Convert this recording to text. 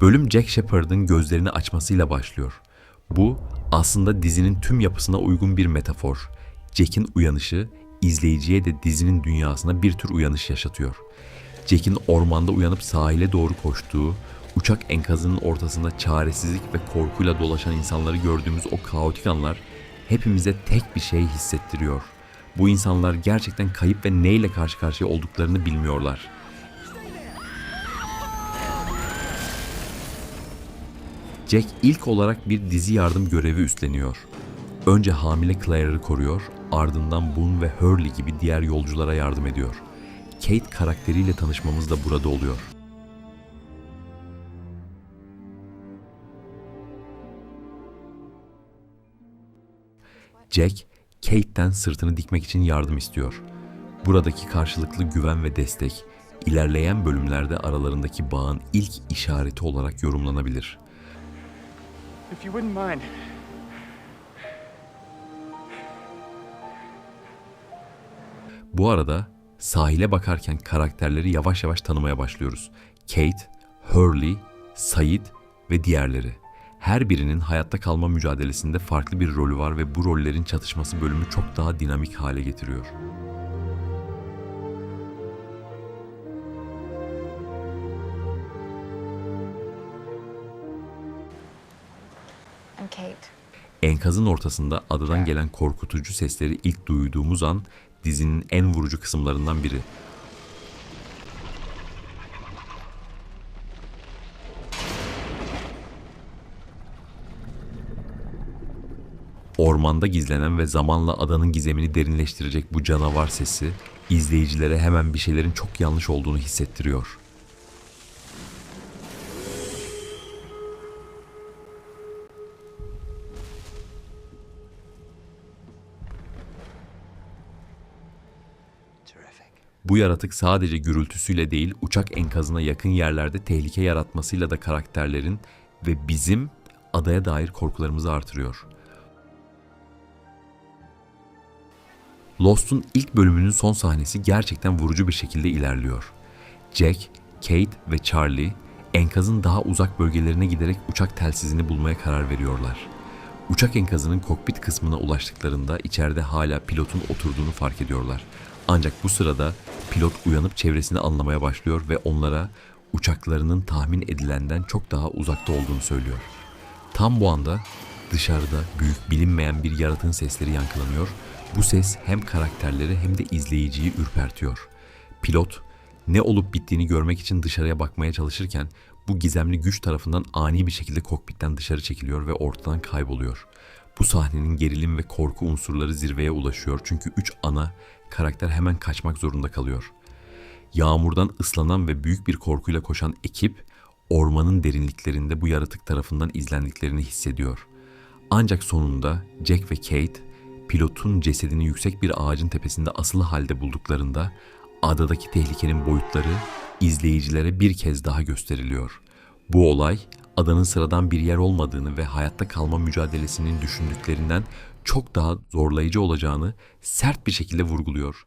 Bölüm Jack Shepard'ın gözlerini açmasıyla başlıyor. Bu aslında dizinin tüm yapısına uygun bir metafor. Jack'in uyanışı izleyiciye de dizinin dünyasına bir tür uyanış yaşatıyor. Jack'in ormanda uyanıp sahile doğru koştuğu, uçak enkazının ortasında çaresizlik ve korkuyla dolaşan insanları gördüğümüz o kaotik anlar hepimize tek bir şey hissettiriyor. Bu insanlar gerçekten kayıp ve neyle karşı karşıya olduklarını bilmiyorlar. Jack ilk olarak bir dizi yardım görevi üstleniyor. Önce hamile Claire'ı koruyor, ardından Boone ve Hurley gibi diğer yolculara yardım ediyor. Kate karakteriyle tanışmamız da burada oluyor. Jack, Kate'den sırtını dikmek için yardım istiyor. Buradaki karşılıklı güven ve destek, ilerleyen bölümlerde aralarındaki bağın ilk işareti olarak yorumlanabilir. If you wouldn't mind. Bu arada sahile bakarken karakterleri yavaş yavaş tanımaya başlıyoruz. Kate, Hurley, Said ve diğerleri. Her birinin hayatta kalma mücadelesinde farklı bir rolü var ve bu rollerin çatışması bölümü çok daha dinamik hale getiriyor. Enkazın ortasında adadan gelen korkutucu sesleri ilk duyduğumuz an dizinin en vurucu kısımlarından biri. Ormanda gizlenen ve zamanla adanın gizemini derinleştirecek bu canavar sesi izleyicilere hemen bir şeylerin çok yanlış olduğunu hissettiriyor. Bu yaratık sadece gürültüsüyle değil, uçak enkazına yakın yerlerde tehlike yaratmasıyla da karakterlerin ve bizim adaya dair korkularımızı artırıyor. Lost'un ilk bölümünün son sahnesi gerçekten vurucu bir şekilde ilerliyor. Jack, Kate ve Charlie enkazın daha uzak bölgelerine giderek uçak telsizini bulmaya karar veriyorlar. Uçak enkazının kokpit kısmına ulaştıklarında içeride hala pilotun oturduğunu fark ediyorlar. Ancak bu sırada pilot uyanıp çevresini anlamaya başlıyor ve onlara uçaklarının tahmin edilenden çok daha uzakta olduğunu söylüyor. Tam bu anda dışarıda büyük bilinmeyen bir yaratığın sesleri yankılanıyor. Bu ses hem karakterleri hem de izleyiciyi ürpertiyor. Pilot ne olup bittiğini görmek için dışarıya bakmaya çalışırken bu gizemli güç tarafından ani bir şekilde kokpitten dışarı çekiliyor ve ortadan kayboluyor. Bu sahnenin gerilim ve korku unsurları zirveye ulaşıyor çünkü üç ana karakter hemen kaçmak zorunda kalıyor. Yağmurdan ıslanan ve büyük bir korkuyla koşan ekip ormanın derinliklerinde bu yaratık tarafından izlendiklerini hissediyor. Ancak sonunda Jack ve Kate pilotun cesedini yüksek bir ağacın tepesinde asılı halde bulduklarında adadaki tehlikenin boyutları izleyicilere bir kez daha gösteriliyor. Bu olay adanın sıradan bir yer olmadığını ve hayatta kalma mücadelesinin düşündüklerinden çok daha zorlayıcı olacağını sert bir şekilde vurguluyor.